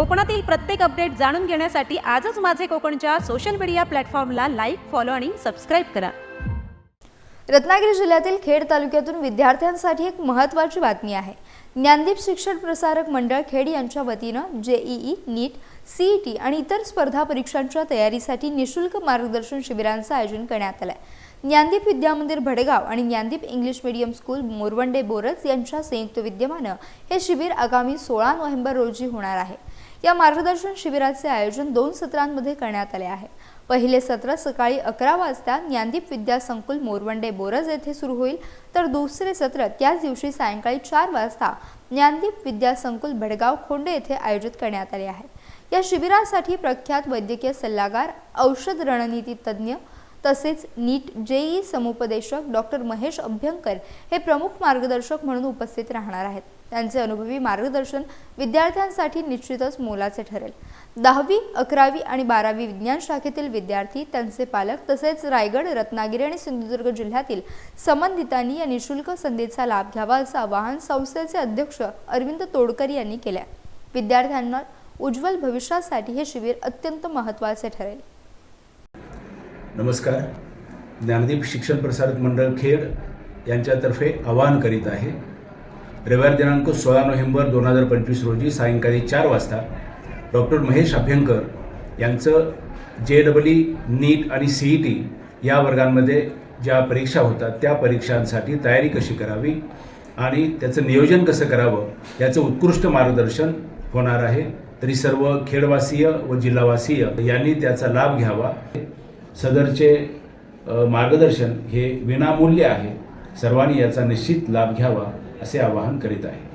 कोकणातील प्रत्येक अपडेट जाणून घेण्यासाठी आजच माझे कोकणच्या सोशल मीडिया प्लॅटफॉर्मला लाईक फॉलो आणि सबस्क्राईब करा. रत्नागिरी जिल्ह्यातील खेड तालुक्यातून विद्यार्थ्यांसाठी एक महत्त्वाची बातमी आहे. ज्ञानदीप शिक्षण प्रसारक मंडळ खेड यांच्या वतीनं जेईई नीट सीईटी आणि इतर स्पर्धा परीक्षांच्या तयारीसाठी निशुल्क मार्गदर्शन शिबिरांचं आयोजन करण्यात आलं आहे ज्ञानदीप विद्यामंदिर भडगाव आणि Dnyandeep English medium school Morwande Boraj यांच्या संयुक्त विद्यमानं हे शिबिर आगामी सोळा नोव्हेंबर रोजी होणार आहे. या मार्गदर्शन शिबिराचे आयोजन दोन सत्रांमध्ये करण्यात आले आहे. पहिले सत्र सकाळी अकरा वाजता ज्ञानदीप विद्यासंकुल मोरवंडे बोरज येथे सुरू होईल तर दुसरे सत्र त्याच दिवशी सायंकाळी चार वाजता ज्ञानदीप विद्यासंकुल भडगाव खोंडे येथे आयोजित करण्यात आले आहे. या शिबिरासाठी प्रख्यात वैद्यकीय सल्लागार औषध रणनीती तज्ज्ञ तसेच नीट जेई समुपदेशक डॉक्टर महेश अभ्यंकर हे प्रमुख मार्गदर्शक म्हणून उपस्थित राहणार आहेत. त्यांचे अनुभवी मार्गदर्शन विद्यार्थ्यांसाठी निश्चितच मोलाचे ठरेल. दहावी अकरावी आणि बारावी विज्ञान शाखेतील विद्यार्थी त्यांचे पालक तसेच रायगड रत्नागिरी आणि सिंधुदुर्ग जिल्ह्यातील संबंधितांनी या निशुल्क संधीचा लाभ घ्यावा असं आवाहन संस्थेचे अध्यक्ष अरविंद तोडकर यांनी केले विद्यार्थ्यांना उज्ज्वल भविष्यासाठी हे शिबिर अत्यंत महत्त्वाचे ठरेल. नमस्कार. ज्ञानदीप शिक्षण प्रसारक मंडळ खेड यांच्यातर्फे आवाहन करीत आहे. रविवार दिनांक सोळा नोव्हेंबर दोन हजार पंचवीस रोजी सायंकाळी चार वाजता डॉक्टर महेश अभ्यंकर यांचं जे डबलई नीट आणि सी ई टी या वर्गांमध्ये ज्या परीक्षा होतात त्या परीक्षांसाठी तयारी कशी करावी आणि त्याचं नियोजन कसं करावं याचं उत्कृष्ट मार्गदर्शन होणार आहे. तरी सर्व खेडवासीय व जिल्हावासीय यांनी त्याचा लाभ घ्यावा. सदरचे मार्गदर्शन हे विनामूल्य आहे. सर्वांनी याचा निश्चित लाभ घ्यावा असे आवाहन करीत आहे.